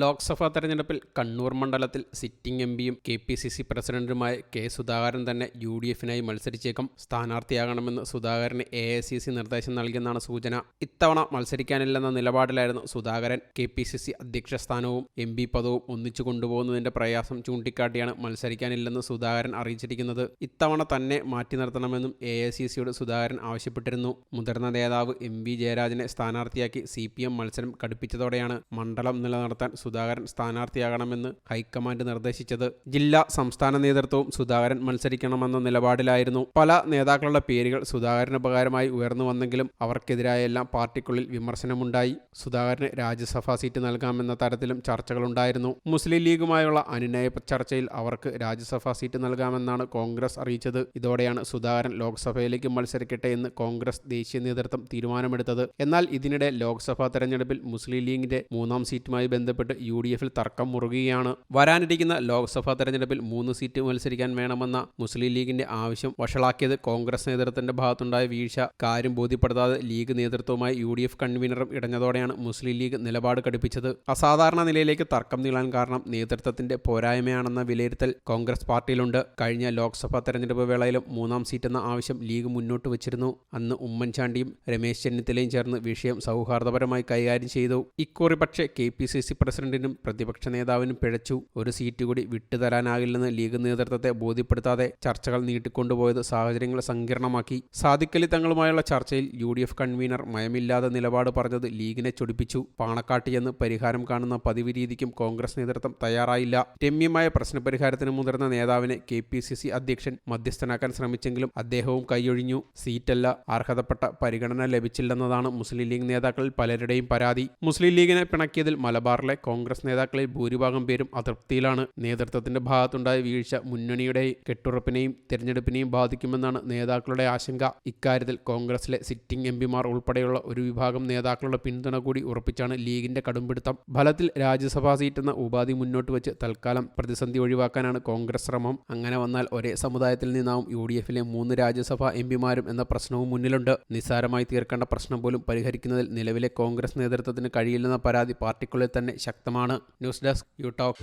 ലോക്സഭാ തെരഞ്ഞെടുപ്പിൽ കണ്ണൂർ മണ്ഡലത്തിൽ sitting M പിയും കെ പി സി സി പ്രസിഡന്റുമായ കെ സുധാകരൻ തന്നെ യു ഡി എഫിനായി മത്സരിച്ചേക്കും. സ്ഥാനാർത്ഥിയാകണമെന്ന് സുധാകരന് എ ഐ സി സി നിർദ്ദേശം നൽകിയെന്നാണ് സൂചന. ഇത്തവണ മത്സരിക്കാനില്ലെന്ന നിലപാടിലായിരുന്നു Sudhakaran. K P C C അധ്യക്ഷ സ്ഥാനവും എം പി പദവും ഒന്നിച്ചു കൊണ്ടുപോകുന്നതിന്റെ പ്രയാസം ചൂണ്ടിക്കാട്ടിയാണ് മത്സരിക്കാനില്ലെന്ന് സുധാകരൻ അറിയിച്ചിരിക്കുന്നത്. ഇത്തവണ തന്നെ മാറ്റി നിർത്തണമെന്നും എ ഐ സി സിയോട് സുധാകരൻ ആവശ്യപ്പെട്ടിരുന്നു. മുതിർന്ന നേതാവ് എം വി ജയരാജനെ സ്ഥാനാർത്ഥിയാക്കി സി പി എം മത്സരം കടുപ്പിച്ചതോടെയാണ് മണ്ഡലം നിലനിർത്താൻ സുധാകരൻ സ്ഥാനാർത്ഥിയാകണമെന്ന് ഹൈക്കമാൻഡ് നിർദ്ദേശിച്ചത്. ജില്ലാ സംസ്ഥാന നേതൃത്വവും സുധാകരൻ മത്സരിക്കണമെന്ന നിലപാടിലായിരുന്നു. പല നേതാക്കളുടെ പേരുകൾ സുധാകരന് ഉപകാരമായി ഉയർന്നു വന്നെങ്കിലും അവർക്കെതിരായെല്ലാം പാർട്ടിക്കുള്ളിൽ വിമർശനമുണ്ടായി. സുധാകരന് രാജ്യസഭാ സീറ്റ് നൽകാമെന്ന തരത്തിലും ചർച്ചകളുണ്ടായിരുന്നു. മുസ്ലിം ലീഗുമായുള്ള അനുനയ ചർച്ചയിൽ അവർക്ക് രാജ്യസഭാ സീറ്റ് നൽകാമെന്നാണ് കോൺഗ്രസ് അറിയിച്ചത്. ഇതോടെയാണ് സുധാകരൻ ലോക്സഭയിലേക്ക് മത്സരിക്കട്ടെ എന്ന് കോൺഗ്രസ് ദേശീയ നേതൃത്വം തീരുമാനമെടുത്തത്. എന്നാൽ ഇതിനിടെ ലോക്സഭാ തെരഞ്ഞെടുപ്പിൽ മുസ്ലിം ലീഗിന്റെ മൂന്നാം സീറ്റുമായി ബന്ധപ്പെട്ട് യു ഡി എഫിൽ തർക്കം മുറുകുകയാണ് വരാനിരിക്കുന്ന ലോക്സഭാ തെരഞ്ഞെടുപ്പിൽ മൂന്ന് സീറ്റ് മത്സരിക്കാൻ വേണമെന്ന മുസ്ലിം ലീഗിന്റെ ആവശ്യം വഷളാക്കിയത് കോൺഗ്രസ് നേതൃത്വത്തിന്റെ ഭാഗത്തുണ്ടായ വീഴ്ച കാര്യം ബോധ്യപ്പെടുത്താതെ ലീഗ് നേതൃത്വവുമായി യു ഡി എഫ് കൺവീനറും ഇടഞ്ഞതോടെയാണ് മുസ്ലിം ലീഗ് നിലപാട് കടുപ്പിച്ചത്. അസാധാരണ നിലയിലേക്ക് തർക്കം നീളാൻ കാരണം നേതൃത്വത്തിന്റെ പോരായ്മയാണെന്ന വിലയിരുത്തൽ കോൺഗ്രസ് പാർട്ടിയിലുണ്ട്. കഴിഞ്ഞ ലോക്സഭാ തെരഞ്ഞെടുപ്പ് വേളയിലും മൂന്നാം സീറ്റെന്ന ആവശ്യം ലീഗ് മുന്നോട്ട് വച്ചിരുന്നു. അന്ന് ഉമ്മൻചാണ്ടിയും രമേശ് ചെന്നിത്തലയും ചേർന്ന് വിഷയം സൗഹാർദ്ദപരമായി കൈകാര്യം ചെയ്തു. ഇക്കുറി പക്ഷേ കെ പി സി സി പ്രസിഡന്റിനും പ്രതിപക്ഷ നേതാവിനും പിഴച്ചു. ഒരു സീറ്റ് കൂടി വിട്ടുതരാനാകില്ലെന്ന് ലീഗ് നേതൃത്വത്തെ ബോധ്യപ്പെടുത്താതെ ചർച്ചകൾ നീട്ടിക്കൊണ്ടുപോയത് സാഹചര്യങ്ങൾ സങ്കീർണമാക്കി. സാദിക്കലി തങ്ങളുമായുള്ള ചർച്ചയിൽ യു ഡി എഫ് കൺവീനർ മയമില്ലാതെ നിലപാട് പറഞ്ഞത് ലീഗിനെ ചൊടിപ്പിച്ചു. പാണക്കാട്ടിയെന്ന് പരിഹാരം കാണുന്ന പതിവ് രീതിക്കും കോൺഗ്രസ് നേതൃത്വം തയ്യാറായില്ല. രമ്യമായ പ്രശ്നപരിഹാരത്തിന് മുതിർന്ന നേതാവിനെ കെ പി സി സി അധ്യക്ഷൻ മധ്യസ്ഥനാക്കാൻ ശ്രമിച്ചെങ്കിലും അദ്ദേഹവും കൈയൊഴിഞ്ഞു. സീറ്റല്ല അർഹതപ്പെട്ട പരിഗണന ലഭിച്ചില്ലെന്നതാണ് മുസ്ലിം ലീഗ് നേതാക്കളിൽ പലരുടെയും പരാതി. മുസ്ലിം ലീഗിനെ പിണക്കിയതിൽ മലബാറിലെ കോൺഗ്രസ് നേതാക്കളിൽ ഭൂരിഭാഗം പേരും അതൃപ്തിയിലാണ്. നേതൃത്വത്തിന്റെ ഭാഗത്തുണ്ടായ വീഴ്ച മുന്നണിയുടെ കെട്ടുറപ്പിനെയും തെരഞ്ഞെടുപ്പിനെയും ബാധിക്കുമെന്നാണ് നേതാക്കളുടെ ആശങ്ക. ഇക്കാര്യത്തിൽ കോൺഗ്രസിലെ സിറ്റിംഗ് എം പിമാർ ഉൾപ്പെടെയുള്ള ഒരു വിഭാഗം നേതാക്കളുടെ പിന്തുണ കൂടി ഉറപ്പിച്ചാണ് ലീഗിന്റെ കടുംപിടുത്തം. ഫലത്തിൽ രാജ്യസഭാ സീറ്റെന്ന ഉപാധി മുന്നോട്ട് വെച്ച് തൽക്കാലം പ്രതിസന്ധി ഒഴിവാക്കാനാണ് കോൺഗ്രസ് ശ്രമം. അങ്ങനെ വന്നാൽ ഒരേ സമുദായത്തിൽ നിന്നാവും യു ഡി എഫിലെ മൂന്ന് രാജ്യസഭാ എം പിമാരും എന്ന പ്രശ്നവും മുന്നിലുണ്ട്. നിസ്സാരമായി തീർക്കേണ്ട പ്രശ്നം പോലും പരിഹരിക്കുന്നതിൽ നിലവിലെ കോൺഗ്രസ് നേതൃത്വത്തിന് കഴിയില്ലെന്ന പരാതി പാർട്ടിക്കുള്ളിൽ തന്നെ ശക്തമാണ്. News desk you talk.